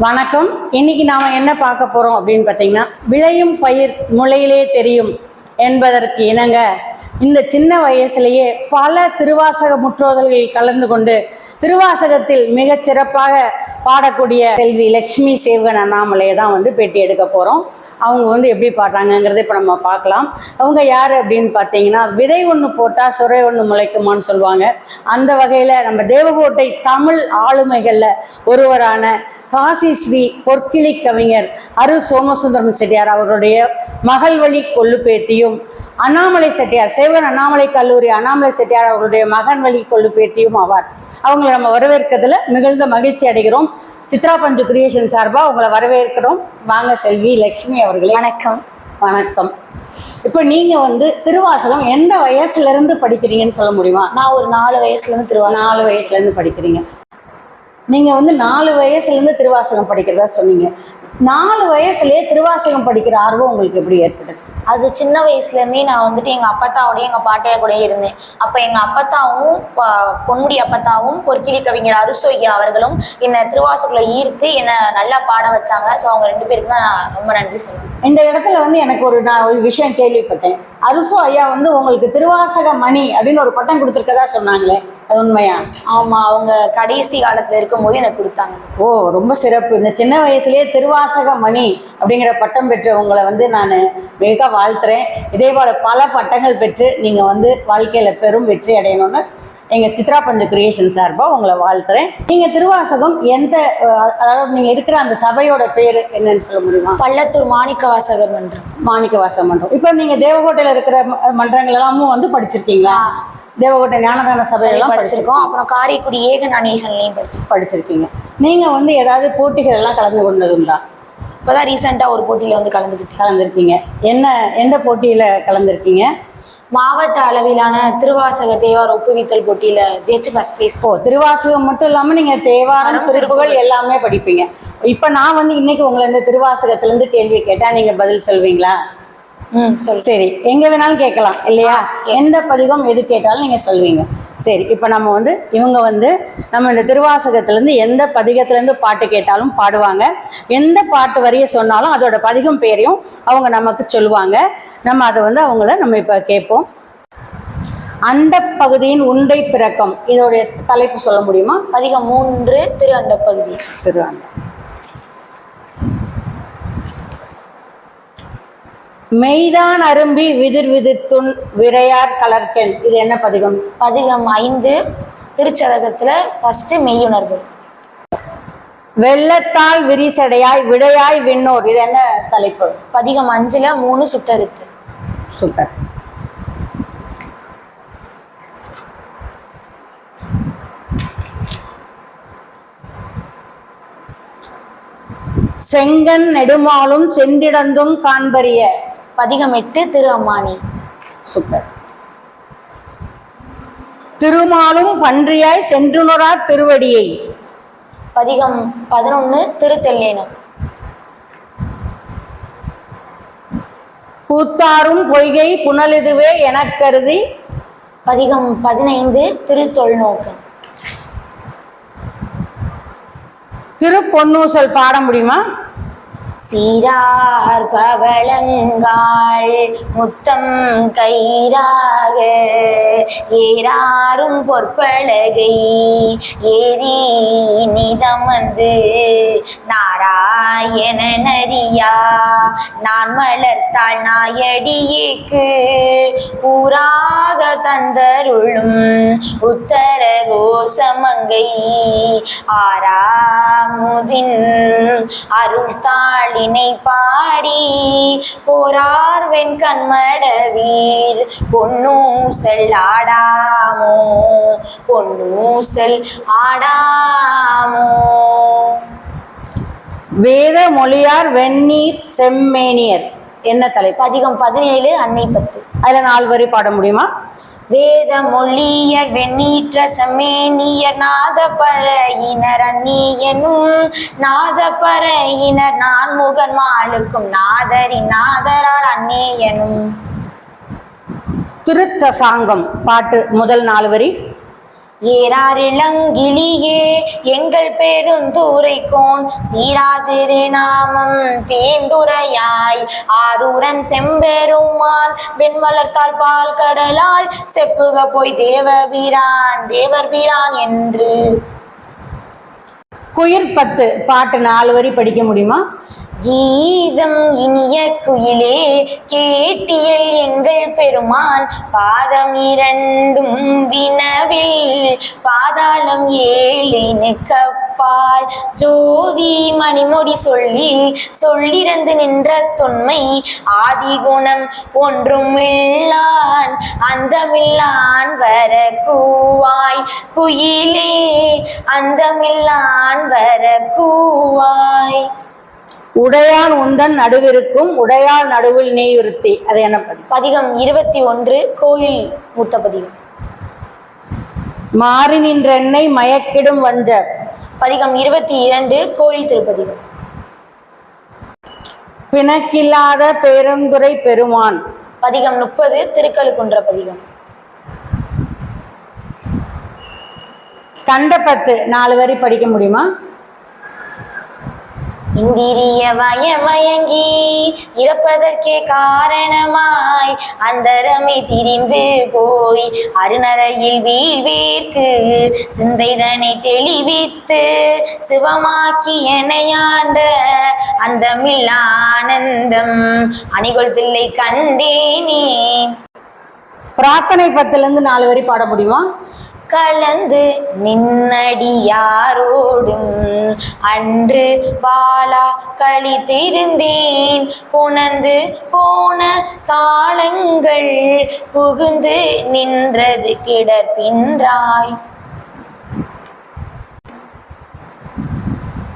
வணக்கம். இன்னைக்கு நாம் என்ன பார்க்க போகிறோம் அப்படின்னு பார்த்தீங்கன்னா விளையும் பயிர் முளையிலே தெரியும் என்பதற்கு இணங்க இந்த சின்ன வயசுலேயே பல திருவாசக முற்றோதல்களில் கலந்து கொண்டு திருவாசகத்தில் மிகச் சிறப்பாக பாடக்கூடிய செல்வி லக்ஷ்மி சேவகன் அண்ணாமலையை தான் வந்து பேட்டி எடுக்க போகிறோம் அவங்க வந்து எப்படி பாடுறாங்கங்கிறத இப்போ நம்ம பார்க்கலாம். அவங்க யார் அப்படின்னு பார்த்தீங்கன்னா விதை ஒன்று போட்டால் சுரை ஒன்று முளைக்குமான்னு சொல்லுவாங்க. அந்த வகையில் நம்ம தேவகோட்டை தமிழ் ஆளுமைகளில் ஒருவரான காசி ஸ்ரீ பொற்கிளி கவிஞர் அரு சோமசுந்தரம் செட்டியார் அவருடைய மகள் வழி கொள்ளுப்பேத்தியும் அண்ணாமலை செட்டியார் சேவகன் அண்ணாமலை கல்லூரி அண்ணாமலை செட்டியார் அவருடைய மகன் வழி கொள்ளுப்பேத்தியும் ஆவார். அவங்களை நம்ம வரவேற்கிறதுல மிகுந்த மகிழ்ச்சி அடைகிறோம். சித்ரா பஞ்சு கிரியேஷன் சார்பாக உங்களை வரவேற்கிறோம். வாங்க செல்வி லக்ஷ்மி அவர்களே. வணக்கம். வணக்கம். இப்போ நீங்க வந்து திருவாசகம் எந்த வயசுல இருந்து படிக்கிறீங்கன்னு சொல்ல முடியுமா? நான் ஒரு நாலு வயசுல இருந்து திருவாசகம் நாலு வயசுல இருந்து படிக்கிறீங்க. நீங்க வந்து நாலு வயசுல இருந்து திருவாசகம் படிக்கிறதா சொன்னீங்க. நாலு வயசுலயே திருவாசகம் படிக்கிற ஆர்வம் உங்களுக்கு எப்படி ஏற்பட்டது? அது சின்ன வயசுலேருந்தே நான் வந்துட்டு எங்கள் அப்பத்தாவோடய எங்கள் பாட்டையா கூட இருந்தேன். அப்போ எங்கள் அப்பத்தாவும் ப- பொன்முடி அப்பத்தாவும் பொற்கிளி கவிஞர் அருசு ஐயா அவர்களும் என்னை திருவாசகுல ஈர்த்து என்னை நல்லா பாட வச்சாங்க. ஸோ அவங்க ரெண்டு பேருக்கு தான் நான் ரொம்ப நன்றி சொல்லுவேன் இந்த இடத்துல வந்து எனக்கு ஒரு நான் ஒரு விஷயம் கேள்விப்பட்டேன். அருசு ஐயா வந்து உங்களுக்கு திருவாசக மணி அப்படின்னு ஒரு பட்டம் கொடுத்துருக்கதா சொன்னாங்களே? உண்மையா? ஆமா அவங்க கடைசி காலத்துல இருக்கும்போது எனக்கு கொடுத்தாங்க. ஓ ரொம்ப சிறப்பு. இந்த சின்ன வயசுலயே திருவாசக மணி அப்படிங்கிற பட்டம் பெற்றவங்களை வந்து நான் மிக வாழ்த்துறேன். இதே போல பல பட்டங்கள் பெற்று நீங்கள் வந்து வாழ்க்கையில் பெரும் வெற்றி அடையணும்னு எங்கள் சித்ரா பஞ்சு கிரியேஷன் சார்பாக உங்களை வாழ்த்துறேன். நீங்கள் திருவாசகம் எந்த அதாவது நீங்கள் இருக்கிற அந்த சபையோட பேர் என்னன்னு சொல்ல முடியுமா? பள்ளத்தூர் மாணிக்க வாசகர் மன்றம். மாணிக்க வாசம் மன்றம். இப்போ நீங்கள் தேவகோட்டையில் இருக்கிற மன்றங்கள் எல்லாமும் வந்து படிச்சிருக்கீங்களா? தேவகோட்டை ஞானதான சபையெல்லாம் படிச்சிருக்கோம். அப்புறம் காரைக்குடி ஏகன் அணிகள்லையும் படிச்சிருக்கோம். படிச்சிருக்கீங்க. நீங்கள் வந்து ஏதாவது போட்டிகள் எல்லாம் கலந்து கொண்டதுண்டா? இப்போதான் ரீசெண்டா ஒரு போட்டியில வந்து கலந்துக்கிட்டேன் கலந்துருக்கீங்க. என்ன எந்த போட்டியில் கலந்துருக்கீங்க? மாவட்ட அளவிலான திருவாசக தேவார ஒப்புவித்தல் போட்டியில ஜெயிச்சு ஃபர்ஸ்ட் ப்ரைஸ் ஓ திருவாசகம் மட்டும் இல்லாமல் நீங்கள் தேவாரம் திருப்புகள் எல்லாமே படிப்பீங்க. இப்போ நான் வந்து இன்னைக்கு உங்களை இந்த திருவாசகத்துலேருந்து கேள்வி கேட்டால் நீங்கள் பதில் சொல்வீங்களா? சரி எங்கே வேணாலும் கேட்கலாம் இல்லையா? எந்த பதிகம் எது கேட்டாலும் நீங்கள் சொல்வீங்க. சரி இப்போ நம்ம வந்து இவங்க வந்து நம்ம இந்த திருவாசகத்துலேருந்து எந்த பதிகத்துலேருந்து பாட்டு கேட்டாலும் பாடுவாங்க. எந்த பாட்டு வரியை சொன்னாலும் அதோட பதிகம் பேரையும் அவங்க நமக்கு சொல்லுவாங்க. நம்ம அதை வந்து அவங்கள நம்ம இப்போ கேட்போம். அந்த பகுதியின் உண்டை பிறக்கம் இதோடைய தலைப்பு சொல்ல முடியுமா? பதிகம் மூன்று திரு அண்ட பகுதி. திருவாண்ட மெய்தான் அரும்பி விதிர் விதித்துன் விரையார் கலர்கென் இது என்ன பதிகம்? பதிகம் ஐந்து திருச்சதகத்துல ஃபர்ஸ்ட் மெய்யுணர்வு. வெள்ளத்தால் விரிசடையாய் விடையாய் விண்ணோர். இது என்ன தலைப்பு? பதிகம் அஞ்சுல மூணு சுட்டறுத்து சூப்பர் செங்கன் நெடுமாலும் செந்திடந்தும் காண்பரிய பதிகம் எட்டு திரு அம்மானி சூப்பர். திருமாலும் பன்றியாய் சென்றுணரா திருவடியை. பதிகம் பதினொன்னு திரு தெல்லேனம் பூத்தாரும் பொய்கை புனலிதுவே எனக் கருதி. பதிகம் பதினைந்து திரு தொல்நோக்கு திருப்பொன்னூசல் பாட முடியுமா? சீரார் பவளங்காள் முத்தம் கயிறாக. ஏறாரும் பொற்பழகை ஏறி நிதமந்து நாராயண நரியா நான் மலர்த்தாள் நாயடியேக்கு. ஊராக தந்தருளும் உத்தர கோசமங்கை ஆறாமுதின் அருள் தாளினை பாடி போரார் வெண்கண்மடவீர். பொன்னூசல் ஆடாமோ பொன்னூசல் ஆடாமோ. வேத மொழியார் வெந்நீர் செம்மேனியர். என்ன தலைப்பு? பதிகம் பதினேழு அன்னை பத்து. அதுல நாலு வரி பாட முடியுமா? வேத மொழியர் வெண்ணீற்ற சமேனியர் நாதபர இனர் அந்நியனும் நாதபர இனர் நான் முகன் மாளுக்கும் நாதரி நாதரார் அந்நேயனும். திருத்தசாங்கம் பாட்டு முதல் நாலு வரி. ஏறாரிளங்கிலியே எங்கள் பெருந்துரைக்கோன் சீராதிரு நாமம் தேந்துரையாய் ஆரூரன் செம்பெருமான் வெண்மலர்த்தால் பால் கடலால் செப்புக போய் தேவபிரான் தேவர் பிரான் என்று. குயிர் பத்து பாட்டு நாலு வரி படிக்க முடியுமா? கீதம் இனிய குயிலே கேட்டியல் எங்கள் பெருமான். பாதம் இரண்டும் வினவில் பாதாளம் ஏழினு கப்பால் ஜோதி மணிமொழி சொல்லி சொல்லிறந்து நின்ற தொன்மை. ஆதிகுணம் ஒன்றும் இல்லான் அந்தமில்லான் வர கூவாய் குயிலே அந்தமில்லான் வர கூவாய் உடையான் உந்தன் நடுவிருக்கும் உடையாள் நடுவில் நீ இருத்தி அது என்ன பதி பதிகம் இருபத்தி ஒன்று கோயில் மூத்த பதிகம். மாறி நின்றென்னை மயக்கிடும் வஞ்ச பதிகம் இருபத்தி இரண்டு கோயில் திருப்பதிகம். பிணக்கில்லாத பேருந்துரை பெருமான். பதிகம் முப்பது திருக்கழுக்குன்ற பதிகம். கண்ட பத்து நாலு வரி படிக்க முடியுமா? இந்திரிய வயமயங்கி இறப்பதற்கே காரணமாய் அந்தரமே திரிந்து போய் அருணரையில் வீழ்வேற்கு. சிந்தைதனை தெளிவித்து சிவமாக்கி எனையாண்ட அந்தமில்ல ஆனந்தம் அணிகொள் தில்லை கண்டேனே. பிரார்த்தனை பத்துல இருந்து நாலு வரி பாட முடியுமா? கலந்து நின்னடியாரோடும் அன்று பாலா கழித்திருந்தேன் புனந்து போன காலங்கள் புகுந்து நின்றது கிடப்பின்றாய்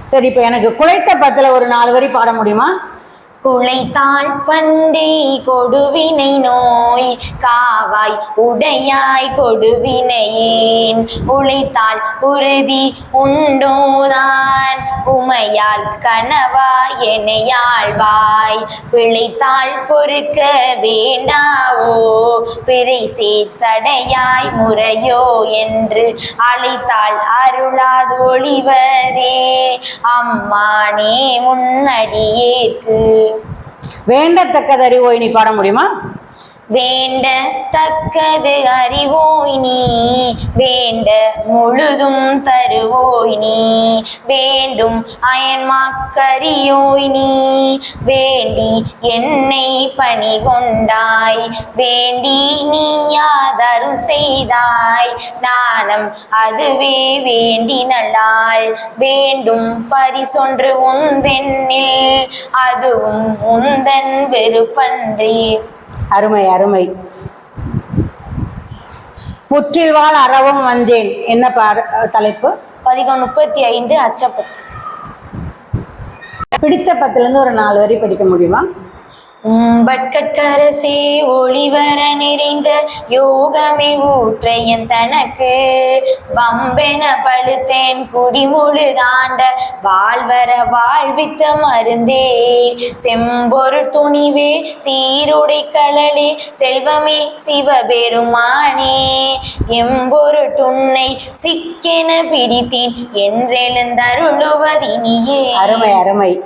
சரி இப்ப எனக்கு குலைத்த பத்துல ஒரு நாலு வரி பாட முடியுமா? குழைத்தாள் பண்டை கொடுவினை நோய் காவாய் உடையாய் கொடுவினையேன். உழைத்தாள் உறுதி உண்டோதான் உமையால் கனவா எனையாழ்வாய். பிழைத்தாள் பொறுக்க வேண்டாவோ பிறை சேர் சடையாய் முறையோ என்று அழைத்தாள் அருளாது ஒளிவதே. அம்மானே முன்னடியேற்கு வேண்டத்தக்கதறி ஓய் நீ பாட முடியுமா? வேண்ட தக்கது அறிவோய் நீ வேண்ட முழுதும் தருவோய் நீ வேண்டும் அயன்மாக்கரியோய் நீ வேண்டி என்னை பணி கொண்டாய் வேண்டி நீயாதருள் செய்தாய் நாணம் அதுவே வேண்டி நல்லாள் வேண்டும் பரிசொன்று உந்தென்னில் அதுவும் உந்தன் வெறுப்பன்றே அருமை அருமை. புற்றில் வாழ் அறவும் வந்தேன். என்ன தலைப்பு? பதிகம் முப்பத்தி ஐந்து அச்சப்பத்து. பிடித்த பத்துல இருந்து ஒரு நாலு வரி படிக்க முடியுமா? உம்பட்கட்கரசே ஒளிவர நிறைந்த யோகமே ஊற்றையன் தனக்கு. வம்பென பழுத்தேன் குடிமுழுதாண்ட வாழ்வர வாழ்வித்த மருந்தே. செம்பொரு துணிவே சீருடை கழலே செல்வமே சிவபெருமானே. எம்பொரு துண்ணை சிக்கென பிடித்தேன் என்றெழுந்தருளுவதினியே. அருமை அருமை.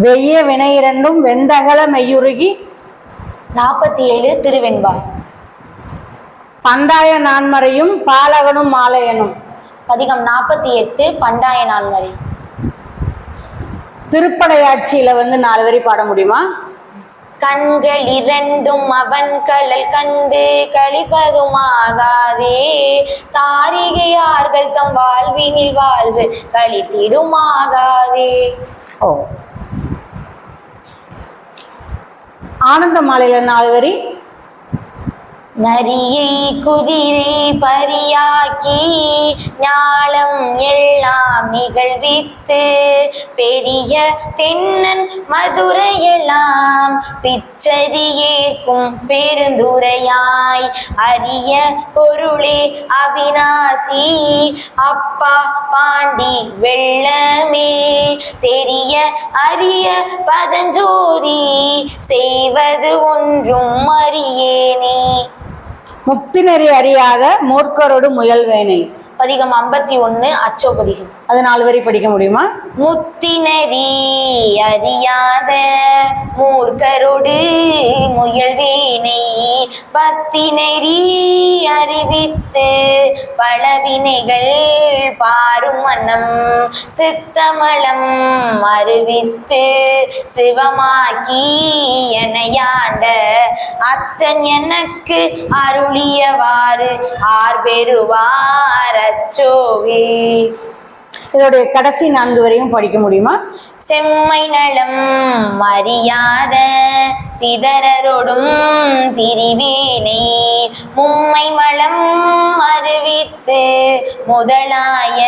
வெய்ய வினை இரண்டும் வெந்தகல மெய்யுருகி. நாற்பத்தி ஏழு திருவெண்பா. பந்தாய நான்மறையும் பாலகனும் மாலையனும். பதிகம் நாற்பத்தி எட்டு பண்டாய நான்மறை. திருப்படையாட்சியில வந்து நாலு வரி பாட முடியுமா? கண்கள் இரண்டும் அவன் கழல் கண்டு கழிப்பதுமாகாதே. தாரிகையார்கள் தம் வாழ்வினில் வாழ்வு கழித்திடுமாகாதே. ஓ. ஆனந்த மாலையில் நாலு வரி நரியை குதிரை பரியாக்கி ஞாலம் எல்லாம் நிகழ்வித்து பெரிய தென்னன் மதுரையெல்லாம் பிச்சதி ஏற்கும் பெருந்துரையாய் அரிய பொருளே அவினாசி அப்பா பாண்டி வெள்ளமே தெரிய அரிய பதஞ்சோதி செய்வது ஒன்றும் அறியேனே. முக்தி நெறி அறியாத மூர்க்கரோடு முயல்வேனை பதிகம் ஐம்பத்தி ஒன்று அச்சோபதிகம் அது நாலு வரி படிக்க முடியுமா? முத்தினரி அறியாத மூர்க்கரோடு முயல்வேனை பத்தினரி அறிவித்து பலவினைகள் பாரும் மனம் சித்தமலம் அறிவித்து சிவமாக்கி எனையாண்ட அத்தன் எனக்கு அருளியவாறு ஆர் பெறுவார் அச்சோவே. இதோடைய கடைசி நான்கு வரையும் படிக்க முடியுமா? செம்மை நலம் அறியாத சிதறரொடும் திரிவேனை மும்மை மலம் அறிவித்து முதலாய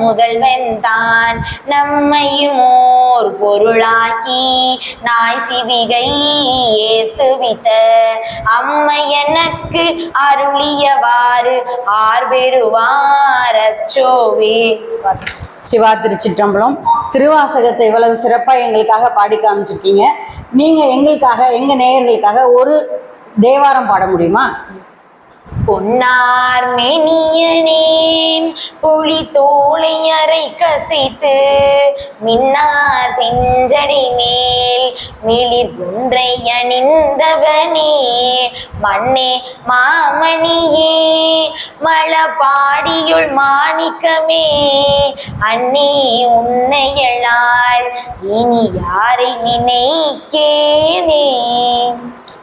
முதல்வன்தான் நம்மையும் ஓர் பொருளாக்கி நாய் சிவிகை ஏத்துவித்த அம்மை எனக்கு அருளியவாறு ஆர்பெருவார் அச்சோவே. சிவா திருச்சிற்றம்பலம். திருவாசகத்தை இவ்வளவு சிறப்பாக எங்களுக்காக பாடி காமிச்சிருக்கீங்க. நீங்கள் எங்களுக்காக எங்கள் நேயர்களுக்காக ஒரு தேவாரம் பாட முடியுமா? பொன்னார் மெனியனேன் புலி தோலை அறை கசைத்து மின்னார் செஞ்சடை மேல் மிளிர் ஒன்றை அணிந்தவனே. மண்ணே மாமணியே மலபாடியுள் மாணிக்கமே. அன்னே உன்னையளால் இனி யாரை நினைக்கேனே?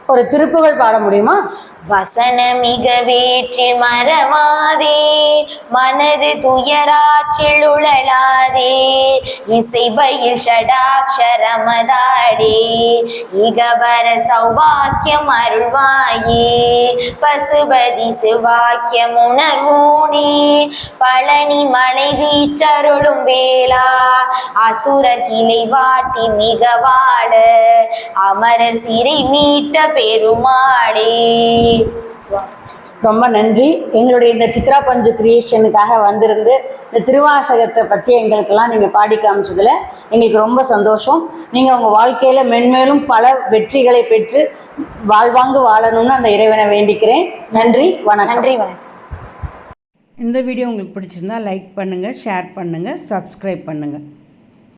ஒரு திருப்புகள் பாட முடியுமா? வசனமிக வேற்றில் மறவாதே. மனது துயராற்றில் உழலாதே. இசைபயில் ஷடாட்சரமதாடே. இகவர சௌபாக்கியம் அருள்வாயே. பசுபதி சிவாக்கியம் உணர்வோனே. பழனி மலை வீற்றருளும் வேளா. அசுர கிளை வாட்டி மிக வாழ. அமரர் சிறை மீட்ட பெருமாடே ரொம்ப நன்றி. எங்களுடைய இந்த சித்ரா பஞ்சு கிரியேஷனுக்காக வந்திருந்து இந்த திருவாசகத்தை பற்றி எங்களுக்கெல்லாம் நீங்கள் பாடி காமிச்சதில் எங்களுக்கு ரொம்ப சந்தோஷம். நீங்கள் உங்கள் வாழ்க்கையில் மென்மேலும் பல வெற்றிகளை பெற்று வாழ்வாங்கு வாழணும்னு அந்த இறைவனை வேண்டிக்கிறேன். நன்றி வணக்கம். நன்றி வணக்கம். இந்த வீடியோ உங்களுக்கு பிடிச்சிருந்தா லைக் பண்ணுங்கள் ஷேர் பண்ணுங்கள் சப்ஸ்கிரைப் பண்ணுங்கள்